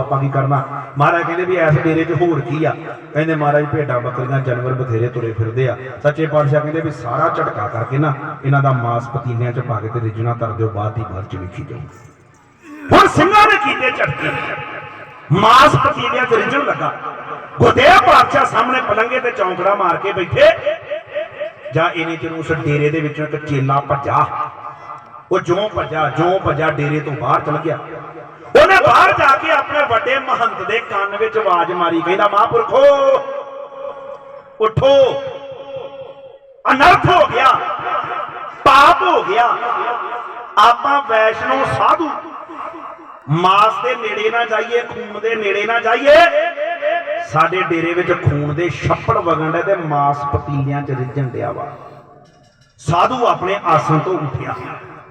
ਆਪਾਂ ਕੀ ਕਰਨਾ? ਮਹਾਰਾਜ ਕਹਿੰਦੇ ਵੀ ਐਸ ਡੇਰੇ 'ਚ ਹੋਰ ਕੀ ਆ? ਕਹਿੰਦੇ ਮਹਾਰਾਜ ਭੇਡਾਂ ਬੱਕਰੀਆਂ ਜਾਨਵਰ ਬਥੇਰੇ ਤੁਰੇ ਫਿਰਦੇ ਆ। ਸੱਚੇ ਪਾਤਸ਼ਾਹ ਕਹਿੰਦੇ ਵੀ ਸਾਰਾ ਝਟਕਾ ਕਰਕੇ ਨਾ ਇਹਨਾਂ ਦਾ ਮਾਸ ਪਤੀਲਿਆਂ 'ਚ ਪਾ ਕੇ ਤੇ ਰਿਜਣਾ ਕਰ ਦਿਓ, ਬਾਅਦ ਦੀ ਬਾਅਦ 'ਚ ਵੇਖੀ ਜਾਓ ਹੁਣ ਸਿੰਘਾਂ ਨੇ ਕੀਤੇ ਝਟਕੇ। ਮਾਸ ਪਤੀਲਿਆਂ 'ਚ ਰਿਜਣ ਲੱਗਾ। ਗੁਰਦੇਵ ਪਾਤਸ਼ਾਹ ਸਾਹਮਣੇ ਪਲੰਗੇ ਤੇ ਚੌਂਕੜਾ ਮਾਰ ਕੇ ਬੈਠੇ। ਜਾਂ ਇਹਨੇ ਚਿਰ ਉਸ ਡੇਰੇ ਦੇ ਵਿੱਚੋਂ ਇੱਕ ਚੇਲਾ ਭੱਜਾ। ਉਹ ਜਿਉਂ ਭੱਜਾ ਜਿਉਂ ਭੱਜਾ ਡੇਰੇ ਤੋਂ ਬਾਹਰ ਚਲ ਗਿਆ। ਬਾਹਰ ਜਾ ਕੇ ਆਪਣੇ ਵੱਡੇ ਮਹੰਤ ਦੇ ਕੰਨ ਵਿੱਚ ਆਵਾਜ਼ ਮਾਰੀ ਕਹਿੰਦਾ ਮਹਾਂਪੁਰਖੋ, ਉਠੋ। ਅਨਰਥ ਹੋ ਗਿਆ, ਪਾਪ ਹੋ ਗਿਆ। ਆਪਾਂ ਵੈਸ਼ਨੋ ਸਾਧੂ। ਮਾਸ ਦੇ ਨੇੜੇ ਨਾ ਜਾਈਏ, ਖੂਨ ਦੇ ਨੇੜੇ ਨਾ ਜਾਈਏ। ਸਾਡੇ ਡੇਰੇ ਵਿੱਚ ਖੂਨ ਦੇ ਛੱਪੜ ਵਗਣ ਡੇ ਤੇ ਮਾਸ ਪਤੀਲਿਆਂ 'ਚ ਰਿੱਝਣ ਡਿਆ ਵਾ। ਸਾਧੂ ਆਪਣੇ ਆਸਣ ਤੋਂ ਉੱਠਿਆ।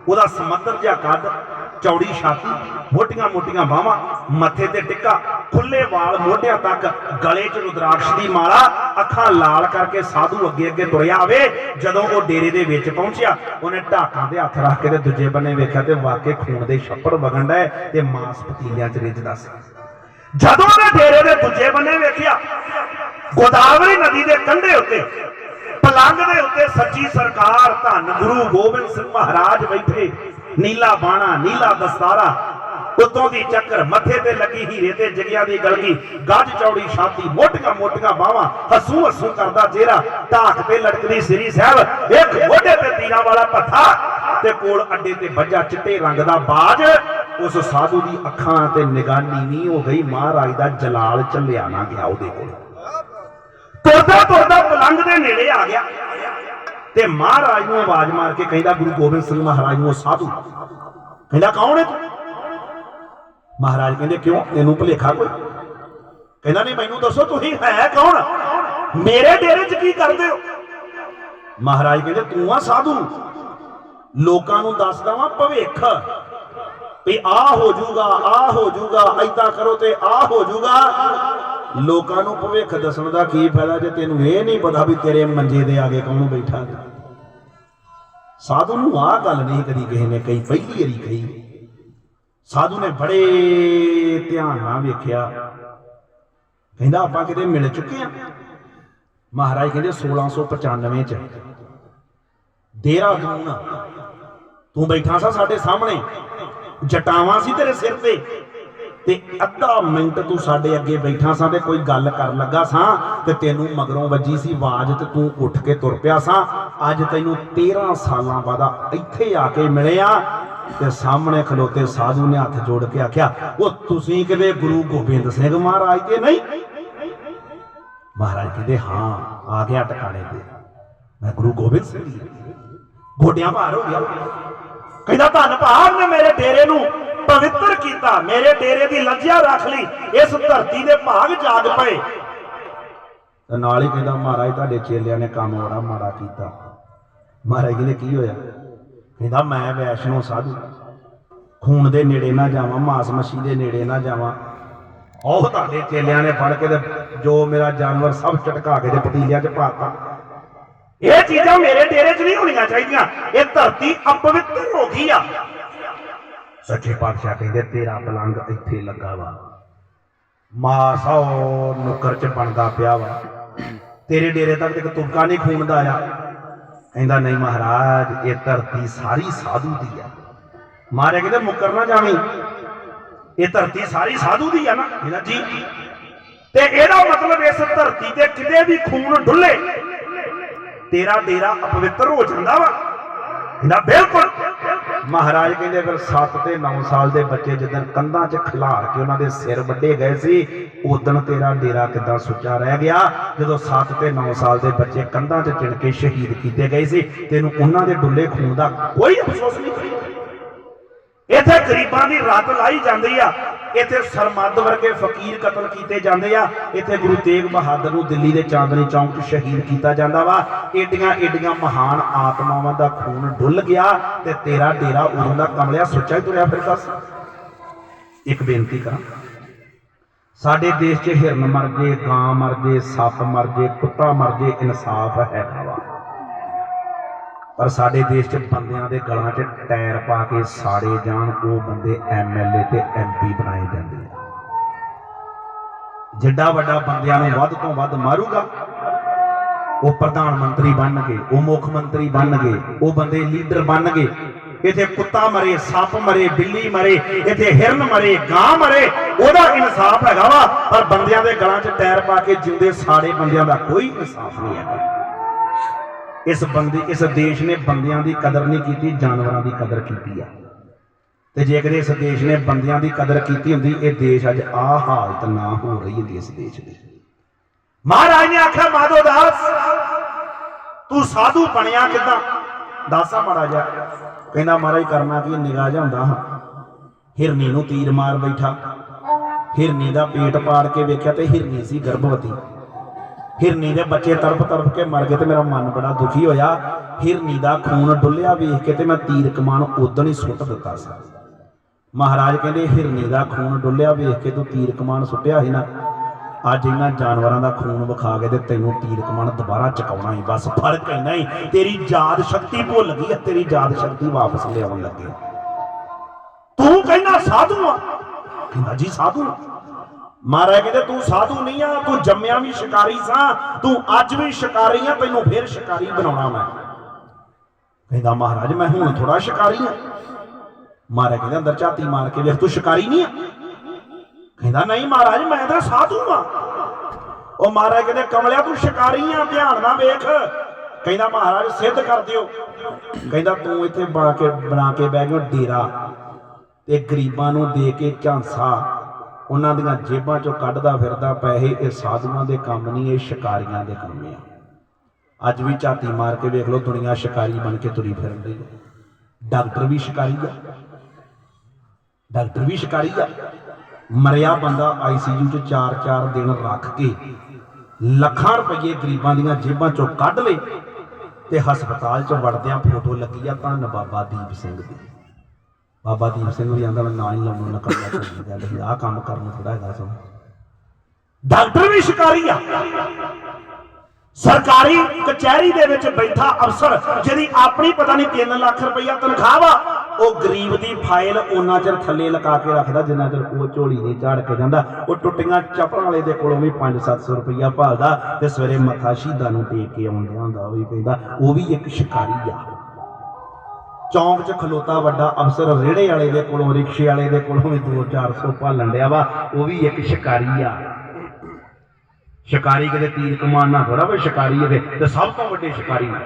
ਉਹਦਾ ਸਮੱਦਰ ਜਿਹਾ ਕੱਦ ਚੌੜੀ ਛਾਤੀ, ਮੋਟੀਆਂ ਮੋਟੀਆਂ ਬਾਹਾਂ, ਮੱਥੇ ਤੇ ਟਿੱਕਾ, ਖੁੱਲੇ ਵਾਲ ਮੋਢਿਆਂ ਤੱਕ, ਗਲੇ 'ਚ ਰੁਦਰਾਕਸ਼ ਦੀ ਮਾਲਾ, ਅੱਖਾਂ ਲਾਲ ਕਰਕੇ ਸਾਧੂ ਅੱਗੇ ਅੱਗੇ ਤੁਰਿਆ ਆਵੇ। ਜਦੋਂ ਉਹ ਡੇਰੇ ਦੇ ਵਿੱਚ ਪਹੁੰਚਿਆ, ਉਹਨੇ ਢਾਕਾਂ ਦੇ ਹੱਥ ਰੱਖ ਕੇ ਤੇ ਦੂਜੇ ਬੰਨੇ ਵੇਖਿਆ ਤੇ ਵਾਕੇ ਖੂਨ ਦੇ ਛੱਪੜ ਵਗਣ ਡਏ ਤੇ ਮਾਸ ਪਤੀਲਿਆਂ 'ਚ ਰਿੱਝਦਾ ਸੀ। ਜਦੋਂ ਉਹਨੇ ਡੇਰੇ ਦੇ ਦੂਜੇ ਬੰਨੇ ਵੇਖਿਆ, ਗੋਦਾਵਰੀ ਨਦੀ ਦੇ ਕੰਢੇ ਉੱਤੇ ਪਲੰਗ ਦੇ ਉੱਤੇ ਸੱਚੀ ਸਰਕਾਰ, ਧੰਨ ਗੁਰੂ ਗੋਬਿੰਦ ਸਿੰਘ ਮਹਾਰਾਜ ਬੈਠੇ, ਨੀਲਾ ਬਾਣਾ, ਨੀਲਾ ਦਸਤਾਰਾ, ਉਤੋਂ ਦੀ ਚੱਕਰ ਮੱਥੇ ਤੇ ਲੱਗੀ ਹੀਰੇ ਤੇ ਜਗਿਆ ਦੀ ਗਲਗੀ, ਗੱਜ ਚੌੜੀ ਛਾਤੀ, ਮੋਟੀਆਂ ਮੋਟੀਆਂ ਬਾਹਾਂ, ਹੱਸੂ ਹੱਸੂ ਕਰਦਾ ਚਿਹਰਾ, ਢਾਕ ਤੇ ਲਟਕਦੀ ਸ੍ਰੀ ਸਾਹਿਬ ਇੱਕ ਮੋਢੇ ਤੇ ਤੀਰਾਂ ਵਾਲਾ ਪੱਥਾ, ਤੇ ਕੋਲ ਅੱਡੇ ਤੇ ਵੱਜਾ ਚਿੱਟੇ ਰੰਗ ਦਾ ਬਾਜ, ਉਸ ਸਾਧੂ ਦੀ ਅੱਖਾਂ ਤੇ ਨਿਗਾਹ ਨੀਵੀਂ ਹੋ ਗਈ, ਮਹਾਰਾਜ ਦਾ ਜਲਾਲ ਚੱਲਿਆ ਨਾ ਗਿਆ ਉਹਦੇ ਕੋਲ। ਤੁਰਦਾ ਤੁਰਦਾ ਪਲੰਗ ਦੇ ਨੇੜੇ ਆ ਗਿਆ। ਤੇ ਮਹਾਰਾਜ ਨੂੰ ਆਵਾਜ਼ ਮਾਰ ਕੇ ਕਹਿੰਦਾ, ਗੁਰੂ ਗੋਬਿੰਦ ਸਿੰਘ ਮਹਾਰਾਜ ਨੂੰ ਸਾਧੂ। ਕਹਿੰਦਾ, ਕੌਣ ਹੈ ਤੂੰ? ਮਹਾਰਾਜ ਕਹਿੰਦੇ, ਕਿਉਂ? ਤੈਨੂੰ ਭੁਲੇਖਾ ਕੋਈ? ਕਹਿੰਦਾ, ਨਹੀਂ, ਮੈਨੂੰ ਦੱਸੋ, ਤੁਸੀਂ ਹੈ ਕੌਣ? ਮੇਰੇ ਡੇਰੇ 'ਚ ਕੀ ਕਰਦੇ ਹੋ? ਮਹਾਰਾਜ ਕਹਿੰਦੇ, ਤੂੰ ਆ ਸਾਧੂ। ਲੋਕਾਂ ਨੂੰ ਦੱਸਦਾ ਵਾਂ ਭਵਿੱਖ ਵੀ ਆ ਹੋ ਜਾਊਗਾ ਆ ਹੋ ਜਾਊਗਾ ਐਦਾਂ ਕਰੋ ਤੇ ਆ ਹੋ ਜਾਊਗਾ ਲੋਕਾਂ ਨੂੰ ਭਵਿੱਖ ਦੱਸਣ ਦਾ ਕੀ ਫਾਇਦਾ ਜੇ ਤੈਨੂੰ ਇਹ ਨਹੀਂ ਪਤਾ ਵੀ ਤੇਰੇ ਮੰਜੇ ਦੇ ਆਗੇ ਕੌਣ ਬੈਠਾ ਹੈ? ਸਾਧੂ ਨੂੰ ਆਹ ਗੱਲ ਨਹੀਂ ਕਦੀ ਕਿਸੇ ਨੇ ਕਹੀ, ਪਹਿਲੀ ਵਾਰੀ ਕਹੀ। ਸਾਧੂ ਨੇ ਬੜੇ ਧਿਆਨ ਨਾਲ ਵੇਖਿਆ। ਕਹਿੰਦਾ, ਆਪਾਂ ਕਿਤੇ ਮਿਲ ਚੁੱਕੇ ਆ ਮਹਾਰਾਜ ਕਹਿੰਦੇ 1695 ਚ। ਦੇਹਰਾਦੂਨ। ਤੂੰ ਬੈਠਾ ਸਾ ਸਾਡੇ ਸਾਹਮਣੇ। ਜਟਾਵਾਂ ਸੀ ਤੇਰੇ ਸਿਰ ਤੇ। ਤੇ ਅੱਧਾ ਮਿੰਟ ਤੂੰ ਸਾਡੇ ਅੱਗੇ ਬੈਠਾ ਸਾਂ ਤੇ ਕੋਈ ਗੱਲ ਕਰਨ ਲੱਗਾ ਸਾਂ ਤੇ ਤੈਨੂੰ ਮਗਰੋਂ ਵੱਜੀ ਸੀ ਆਵਾਜ਼ ਤੇ ਤੂੰ ਉੱਠ ਕੇ ਤੁਰ ਪਿਆ ਸਾਂ। ਅੱਜ ਤੈਨੂੰ 13 ਸਾਲਾਂ ਬਾਅਦ ਇੱਥੇ ਆ ਕੇ ਮਿਲਿਆ ਤੇ ਸਾਹਮਣੇ ਖਲੋਤੇ ਸਾਧੂ ਨੇ ਹੱਥ ਜੋੜ ਕੇ ਆਖਿਆ, ਉਹ ਤੁਸੀਂ ਕਿਤੇ ਗੁਰੂ ਗੋਬਿੰਦ ਸਿੰਘ ਮਹਾਰਾਜ ਤੇ ਨਹੀਂ? ਮਹਾਰਾਜ ਕਹਿੰਦੇ, ਹਾਂ, ਆ ਗਿਆ ਟਿਕਾਣੇ ਤੇ। ਮੈਂ ਗੁਰੂ ਗੋਬਿੰਦ ਸਿੰਘ ਗੋਡਿਆਂ ਭਾਰ ਹੋ ਗਿਆ। ਕਹਿੰਦਾ, ਧੰਨ ਭਾਗ ਨੇ ਮੇਰੇ ਡੇਰੇ ਨੂੰ। ਪਵਿੱਤਰ ਕੀਤਾ, ਮੇਰੇ ਡੇਰੇ ਦੀ ਲੱਜਿਆ ਰੱਖ ਲਈ, ਇਸ ਧਰਤੀ ਦੇ ਭਾਗ ਜਾਗ ਪਏ। ਤੇ ਨਾਲ ਹੀ ਕਹਿੰਦਾ, ਮਹਾਰਾਜ, ਤੁਹਾਡੇ ਚੇਲਿਆਂ ਨੇ ਕੰਮ ਬੜਾ ਮਾੜਾ ਕੀਤਾ। ਮਹਾਰਾਜ ਕਹਿੰਦੇ ਕੀ ਹੋਇਆ? ਕਹਿੰਦਾ, ਮੈਂ ਵੈਸ਼ਨੋ ਸਾਧੂ। ਖੂਨ ਦੇ ਨੇੜੇ ਨਾ ਜਾਵਾਂ, ਮਾਸ ਮੱਛੀ ਦੇ ਨੇੜੇ ਨਾ ਜਾਵਾਂ। ਉਹ ਤੁਹਾਡੇ ਚੇਲਿਆਂ ਨੇ ਫੜ ਕੇ ਤੇ ਜੋ ਮੇਰਾ ਜਾਨਵਰ ਸਭ ਝਟਕਾ ਕੇ ਤੇ ਪਤੀਲਿਆਂ 'ਚ ਪਾਤਾ ਇਹ ਚੀਜ਼ਾਂ ਮੇਰੇ ਡੇਰੇ 'ਚ ਨਹੀਂ ਹੋਣੀਆਂ ਚਾਹੀਦੀਆਂ। ਇਹ ਧਰਤੀ ਅਪਵਿੱਤਰ ਹੋ ਗਈ ਆ। ਸੱਚੇ ਪਾਤਸ਼ਾਹ ਕਹਿੰਦੇ, ਤੇਰਾ ਪਲੰਗ ਇੱਥੇ ਲੱਗਾ ਵਾ। ਮਾਸਾ ਨੁਕਰ 'ਚ ਬਣਦਾ ਪਿਆ ਵਾ। ਤੇਰੇ ਡੇਰੇ ਤੱਕ ਤੇ ਤੁਰਕਾ ਨਹੀਂ ਖੂਨ ਦਾ ਆ ਕਹਿੰਦਾ, ਨਹੀਂ ਮਹਾਰਾਜ, ਇਹ ਧਰਤੀ ਸਾਰੀ ਸਾਧੂ ਦੀ ਆ। ਮਾਰੇ ਕਹਿੰਦੇ, ਮੁੱਕਰ ਨਾ ਜਾਵੀਂ। ਇਹ ਧਰਤੀ ਸਾਰੀ ਸਾਧੂ ਦੀ ਆ ਨਾ, ਇਹਨਾਂ ਜੀ। ਤੇ ਇਹਦਾ ਮਤਲਬ ਇਸ ਧਰਤੀ ਤੇ ਕਿਤੇ ਵੀ ਖੂਨ ਡੁੱਲੇ, ਤੇਰਾ ਡੇਰਾ ਅਪਵਿੱਤਰ ਹੋ ਜਾਂਦਾ ਵਾ। ਕਹਿੰਦਾ ਬਿਲਕੁਲ ਮਹਾਰਾਜ ਕਹਿੰਦੇ ਫਿਰ 7 ਤੇ 9 ਸਾਲ ਦੇ ਬੱਚੇ ਜਦੋਂ ਕੰਧਾਂ 'ਚ ਖਿਲਾਰ ਕੇ ਉਹਨਾਂ ਦੇ ਸਿਰ ਵੱਡੇ ਗਏ ਸੀ, ਉਦੋਂ ਤੇਰਾ ਡੇਰਾ ਕਿੱਦਾਂ ਸੁੱਚਾ ਰਹਿ ਗਿਆ? ਜਦੋਂ 7 ਤੇ 9 ਸਾਲ ਦੇ ਬੱਚੇ ਕੰਧਾਂ 'ਚ ਚਿਣ ਕੇ ਸ਼ਹੀਦ ਕੀਤੇ ਗਏ ਸੀ, ਤੈਨੂੰ ਉਹਨਾਂ ਦੇ ਡੁੱਲੇ ਖੂਨ ਦਾ ਕੋਈ ਅਫਸੋਸ ਨਹੀਂ ਇੱਥੇ ਗਰੀਬਾਂ ਦੀ ਰੱਤ ਲਾਈ ਜਾਂਦੀ ਆ। ਇੱਥੇ ਸਰਮੱਦ ਵਰਗੇ ਫਕੀਰ ਕਤਲ ਕੀਤੇ ਜਾਂਦੇ ਆ। ਇੱਥੇ ਗੁਰੂ ਤੇਗ ਬਹਾਦਰ ਨੂੰ ਦਿੱਲੀ ਦੇ ਚਾਂਦਨੀ ਚੌਂਕ 'ਚ ਸ਼ਹੀਦ ਕੀਤਾ ਜਾਂਦਾ ਵਾ। ਏਡੀਆਂ ਏਡੀਆਂ ਮਹਾਨ ਆਤਮਾਵਾਂ ਦਾ ਖੂਨ ਡੁੱਲ ਗਿਆ ਤੇ ਤੇਰਾ ਡੇਰਾ ਉਦੋਂ ਦਾ ਕਮਲਿਆ ਸੁੱਚਾ ਹੀ ਤੁਰਿਆ ਫਿਰਦਾ ਸੀ। ਇੱਕ ਬੇਨਤੀ ਕਰਾਂ। ਸਾਡੇ ਦੇਸ਼ 'ਚ ਹਿਰਨ ਮਰ ਜੇ ਗਾਂ ਮਰ ਜੇ ਸੱਪ ਮਰ ਜੇ ਕੁੱਤਾ ਮਰ ਜੇ ਇਨਸਾਫ ਹੈਗਾ ਵਾ। ਪਰ ਸਾਡੇ ਦੇਸ਼ 'ਚ ਬੰਦਿਆਂ ਦੇ ਗਲਾਂ 'ਚ ਟਾਇਰ ਪਾ ਕੇ ਸਾੜੇ ਜਾਣ, ਉਹ ਬੰਦੇ ਐਮਐਲਏ ਤੇ ਐਮਪੀ ਬਣਾਏ ਜਾਂਦੇ ਆ। ਜਿੱਡਾ ਵੱਡਾ ਬੰਦਿਆਂ ਨੂੰ ਵੱਧ ਤੋਂ ਵੱਧ ਮਾਰੂਗਾ, ਉਹ ਪ੍ਰਧਾਨ ਮੰਤਰੀ ਬਣਨਗੇ, ਉਹ ਮੁੱਖ ਮੰਤਰੀ ਬਣਨਗੇ, ਉਹ ਬੰਦੇ ਲੀਡਰ ਬਣਨਗੇ। ਇਥੇ ਕੁੱਤਾ ਮਰੇ, ਸੱਪ ਮਰੇ, ਬਿੱਲੀ ਮਰੇ, ਇਥੇ ਹਿਰਨ ਮਰੇ, ਗਾਂ ਮਰੇ, ਉਹਦਾ ਇਨਸਾਫ ਹੈਗਾ ਵਾ, ਪਰ ਬੰਦਿਆਂ ਦੇ ਗਲਾਂ 'ਚ ਟਾਇਰ ਪਾ ਕੇ ਜਿਉਂਦੇ ਸਾੜੇ ਬੰਦਿਆਂ ਦਾ ਕੋਈ ਇਨਸਾਫ ਨਹੀਂ ਹੈਗਾ। ਇਸ ਬੰਦੇ, ਇਸ ਦੇਸ਼ ਨੇ ਬੰਦਿਆਂ ਦੀ ਕਦਰ ਨਹੀਂ ਕੀਤੀ, ਜਾਨਵਰਾਂ ਦੀ ਕਦਰ ਕੀਤੀ ਆ। ਤੇ ਜੇਕਰ ਇਸ ਦੇਸ਼ ਨੇ ਬੰਦਿਆਂ ਦੀ ਕਦਰ ਕੀਤੀ ਹੁੰਦੀ, ਇਹ ਦੇਸ਼ ਅੱਜ ਆ ਹਾਲਤ ਨਾ ਹੋ ਰਹੀ ਹੁੰਦੀ ਇਸ ਦੇਸ਼ ਦੀ। ਮਹਾਰਾਜ ਨੇ ਆਖਿਆ, ਮਾਧੋ ਦਾਸ, ਤੂੰ ਸਾਧੂ ਬਣਿਆ ਕਿਦਾਂ? ਦਾਸਾ ਮਹਾਰਾਜਾ ਕਹਿੰਦਾ, ਮਹਾਰਾਜ ਕਰਨਾ ਕੀ ਨਿਗਾਹ ਜਾਂਦਾ ਹਾਂ? ਹਿਰਨੀ ਨੂੰ ਤੀਰ ਮਾਰ ਬੈਠਾ, ਹਿਰਨੀ ਦਾ ਪੇਟ ਪਾੜ ਕੇ ਵੇਖਿਆ ਤੇ ਹਿਰਨੀ ਸੀ ਗਰਭਵਤੀ। ਹਿਰਨੀ ਦੇ ਬੱਚੇ ਤੜਪ ਤੜਫ ਕੇ ਮਰ ਗਏ ਤੇ ਮੇਰਾ ਮਨ ਬੜਾ ਦੁਖੀ ਹੋਇਆ। ਹਿਰਨੀ ਦਾ ਖੂਨ ਡੁੱਲਿਆ ਵੇਖ ਕੇ ਤੇ ਮੈਂ ਤੀਰ ਕਮਾਨ ਉਦੋਂ ਹੀ ਸੁੱਟ ਦਿੱਤਾ ਸੀ। ਮਹਾਰਾਜ ਕਹਿੰਦੇ, ਹਿਰਨੀ ਦਾ ਖੂਨ ਡੁੱਲਿਆ ਵੇਖ ਕੇ ਤੂੰ ਤੀਰ ਕਮਾਨ ਸੁੱਟਿਆ ਸੀ ਨਾ। ਅੱਜ ਇਹਨਾਂ ਜਾਨਵਰਾਂ ਦਾ ਖੂਨ ਵਿਖਾ ਕੇ ਤੇ ਤੈਨੂੰ ਤੀਰ ਕਮਾਨ ਦੁਬਾਰਾ ਚਕਾਉਣਾ ਹੀ। ਬਸ ਫ਼ਰਕ ਇੰਨਾ ਹੀ ਤੇਰੀ ਯਾਦ ਸ਼ਕਤੀ ਭੁੱਲ ਗਈ ਹੈ। ਤੇਰੀ ਯਾਦ ਸ਼ਕਤੀ ਵਾਪਸ ਲਿਆਉਣ ਲੱਗੇ। ਤੂੰ ਕਹਿੰਦਾ, ਸਾਧੂ ਆ ਕਹਿੰਦਾ, ਜੀ, ਸਾਧੂ ਆ। ਮਹਾਰਾਜ ਕਹਿੰਦੇ, ਤੂੰ ਸਾਧੂ ਨਹੀਂ ਆ, ਤੂੰ ਜੰਮਿਆ ਵੀ ਸ਼ਿਕਾਰੀ ਸਾਂ, ਤੂੰ ਅੱਜ ਵੀ ਸ਼ਿਕਾਰੀ ਆ, ਤੈਨੂੰ ਫੇਰ ਸ਼ਿਕਾਰੀ ਬਣਾਉਣਾ ਮੈਂ। ਕਹਿੰਦਾ, ਮਹਾਰਾਜ, ਮੈਂ ਹੁਣ ਥੋੜਾ ਸ਼ਿਕਾਰੀ ਆ। ਮਹਾਰਾਜ ਕਹਿੰਦੇ, ਅੰਦਰ ਝਾਤੀ ਮਾਰ ਕੇ ਵੇਖ, ਤੂੰ ਸ਼ਿਕਾਰੀ ਨਹੀਂ ਆ? ਕਹਿੰਦਾ, ਨਹੀਂ ਮਹਾਰਾਜ, ਮੈਂ ਤਾਂ ਸਾਧੂ ਆ। ਉਹ ਮਹਾਰਾਜ ਕਹਿੰਦੇ, ਕਮਲਿਆ, ਤੂੰ ਸ਼ਿਕਾਰੀ ਆ, ਧਿਆਨ ਨਾਲ ਵੇਖ। ਕਹਿੰਦਾ, ਮਹਾਰਾਜ, ਸਿੱਧ ਕਰ ਦਿਓ। ਕਹਿੰਦਾ, ਤੂੰ ਇੱਥੇ ਬਣਾ ਕੇ ਬਣਾ ਕੇ ਬਹਿ ਗਿਆ ਡੇਰਾ ਤੇ ਗਰੀਬਾਂ ਨੂੰ ਦੇ ਕੇ ਝਾਂਸਾ ਉਹਨਾਂ ਦੀਆਂ ਜੇਬਾਂ ਚੋਂ ਕੱਢਦਾ ਫਿਰਦਾ, ਪੈਸੇ ਇਹ ਸਾਧੂਆਂ ਦੇ ਕੰਮ ਨਹੀਂ, ਇਹ ਸ਼ਿਕਾਰੀਆਂ ਦੇ ਕੰਮ ਆ। ਅੱਜ ਵੀ ਝਾਤੀ ਮਾਰ ਕੇ ਵੇਖ ਲਓ, ਦੁਨੀਆ ਸ਼ਿਕਾਰੀ ਬਣ ਕੇ ਤੁਰੀ ਫਿਰਨ ਦੀ ਡਾਕਟਰ ਵੀ ਸ਼ਿਕਾਰੀ ਆ। ਡਾਕਟਰ ਵੀ ਸ਼ਿਕਾਰੀ ਆ। ਮਰਿਆ ਬੰਦਾ ਆਈਸੀਯੂ 'ਚ 4-4 ਦਿਨ ਰੱਖ ਕੇ ਲੱਖਾਂ ਰੁਪਏ ਗਰੀਬਾਂ ਦੀਆਂ ਜੇਬਾਂ ਚੋਂ ਕੱਢ ਲਏ ਤੇ ਹਸਪਤਾਲ 'ਚ ਵੜਦਿਆਂ ਫੋਟੋ ਲੱਗੀ ਆ ਧੰਨ ਬਾਬਾ ਦੀਪ ਸਿੰਘ ਦੀ। ਬਾਬਾ ਦੀਪ ਸਿੰਘ ਵੀ ਆਂਦਾ, ਮੈਂ ਨਾ ਹੀ ਲਾਉਣਾ ਨਾ ਕਰਨਾ ਚਾਹੀਦਾ ਗੱਲ ਆਹ ਕੰਮ ਕਰਨ ਥੋੜਾ ਹੈਗਾ ਸੋ ਡਾਕਟਰ ਵੀ ਸ਼ਿਕਾਰੀ ਆ। ਸਰਕਾਰੀ ਕਚਹਿਰੀ ਦੇ ਵਿੱਚ ਬੈਠਾ ਅਫਸਰ, ਜਿਹਦੀ ਆਪਣੀ ਪਤਾ ਨਹੀਂ 3 ਲੱਖ ਰੁਪਈਆ ਤਨਖਾਹ ਵਾ, ਉਹ ਗਰੀਬ ਦੀ ਫਾਈਲ ਉਹਨਾਂ ਚਿਰ ਥੱਲੇ ਲਗਾ ਕੇ ਰੱਖਦਾ, ਜਿੰਨਾ ਚਿਰ ਉਹ ਝੋਲੀ ਨਹੀਂ ਝਾੜ ਕੇ ਜਾਂਦਾ। ਉਹ ਟੁੱਟੀਆਂ ਚੱਪਲਾਂ ਵਾਲੇ ਦੇ ਕੋਲੋਂ ਵੀ 5-700 ਰੁਪਈਆ ਭਾਲਦਾ ਤੇ ਸਵੇਰੇ ਮੱਥਾ ਸ਼ਹੀਦਾਂ ਨੂੰ ਟੇਕ ਕੇ ਆਉਂਦਿਆਂ ਹੁੰਦਾ ਉਹ ਵੀ ਕਹਿੰਦਾ, ਉਹ ਵੀ ਇੱਕ ਸ਼ਿਕਾਰੀ ਆ। ਚੌਂਕ 'ਚ ਖਲੋਤਾ ਵੱਡਾ ਅਫਸਰ ਰੇੜੇ ਵਾਲੇ ਦੇ ਕੋਲੋਂ, ਰਿਕਸ਼ੇ ਵਾਲੇ ਦੇ ਕੋਲੋਂ ਵੀ 2-400 ਭਾਲਣ ਡਿਆ ਵਾ, ਉਹ ਵੀ ਇੱਕ ਸ਼ਿਕਾਰੀ ਆ। ਸ਼ਿਕਾਰੀ ਕਦੇ ਤੀਰ ਕਮਾਨ ਨਾ ਥੋੜਾ ਵਾ ਸ਼ਿਕਾਰੀ ਇਹਦੇ, ਤੇ ਸਭ ਤੋਂ ਵੱਡੇ ਸ਼ਿਕਾਰੀ ਨੇ।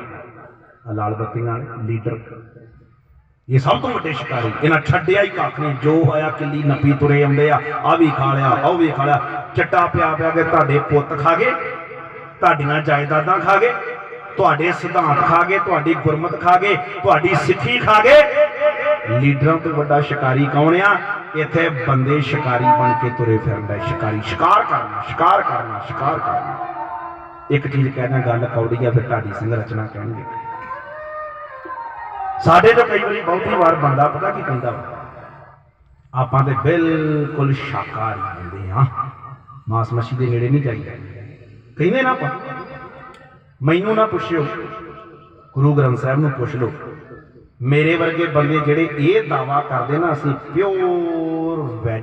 ਆਹ ਲਾਲ ਬੱਤੀਆਂ ਲੀਡਰ। ਇਹ ਸਭ ਤੋਂ ਵੱਡੇ ਸ਼ਿਕਾਰੀ, ਇਹਨਾਂ ਛੱਡਿਆ ਹੀ ਕੱਖ ਨਹੀਂ, ਜੋ ਹੋਇਆ ਕਿੱਲੀ ਨੱਪੀ ਤੁਰੇ ਆਉਂਦੇ ਆ ਆ ਵੀ ਖਾ ਲਿਆ ਉਹ ਵੀ ਖਾ ਲਿਆ, ਚੱਟਾ ਪਿਆ ਪਿਆ ਕੇ ਤੁਹਾਡੇ ਪੁੱਤ ਖਾ ਗਏ, ਤੁਹਾਡੀਆਂ ਜਾਇਦਾਦਾਂ ਖਾ ਗਏ। ਤੁਹਾਡੇ ਸਿਧਾਂਤ ਖਾ ਗਏ ਤੁਹਾਡੀ ਗੁਰਮਤ ਖਾ ਗਏ ਤੁਹਾਡੀ ਸਿੱਖੀ ਖਾ ਗਏ ਲੀਡਰਾਂ ਤੋਂ ਵੱਡਾ ਸ਼ਿਕਾਰੀ ਕੌਣ ਆ? ਇੱਥੇ ਬੰਦੇ ਸ਼ਿਕਾਰੀ ਬਣ ਕੇ ਤੁਰੇ ਫਿਰਦਾ ਸ਼ਿਕਾਰੀ। ਸ਼ਿਕਾਰ ਕਰਨਾ ਸ਼ਿਕਾਰ ਕਰਨਾ ਸ਼ਿਕਾਰ ਕਰਨਾ। ਇੱਕ ਚੀਜ਼ ਕਹਿਣਾ ਗੱਲ ਕੌੜੀ ਆ, ਫਿਰ ਢਾਡੀ ਸਿੰਘ ਰਚਨਾ ਕਹਿਣਗੇ। ਸਾਡੇ ਤੋਂ ਕਈ ਵਾਰੀ ਬਹੁਤੀ ਵਾਰ ਬੰਦਾ ਪਤਾ ਕੀ ਕਹਿੰਦਾ ਆਪਾਂ ਤੇ ਬਿਲਕੁਲ ਸ਼ਾਕਾਹਾਰੀ ਬੰਦੇ ਆ ਮਾਸ ਮੱਛੀ ਦੇ ਨੇੜੇ ਨਹੀਂ ਜਾਈਦਾ। ਕਹਿੰਦੇ ਨਾ ਆਪਾਂ ਮੈਨੂੰ ਨਾ ਪੁੱਛਿਓ। ਗੁਰੂ ਗ੍ਰੰਥ ਸਾਹਿਬ ਨੂੰ ਪੁੱਛ ਲਓ। ਮੇਰੇ ਵਰਗੇ ਬੰਦੇ ਜਿਹੜੇ ਇਹ ਦਾਵਾ ਕਰਦੇ ਨਾ, ਅਸੀਂ ਪਿਓਰ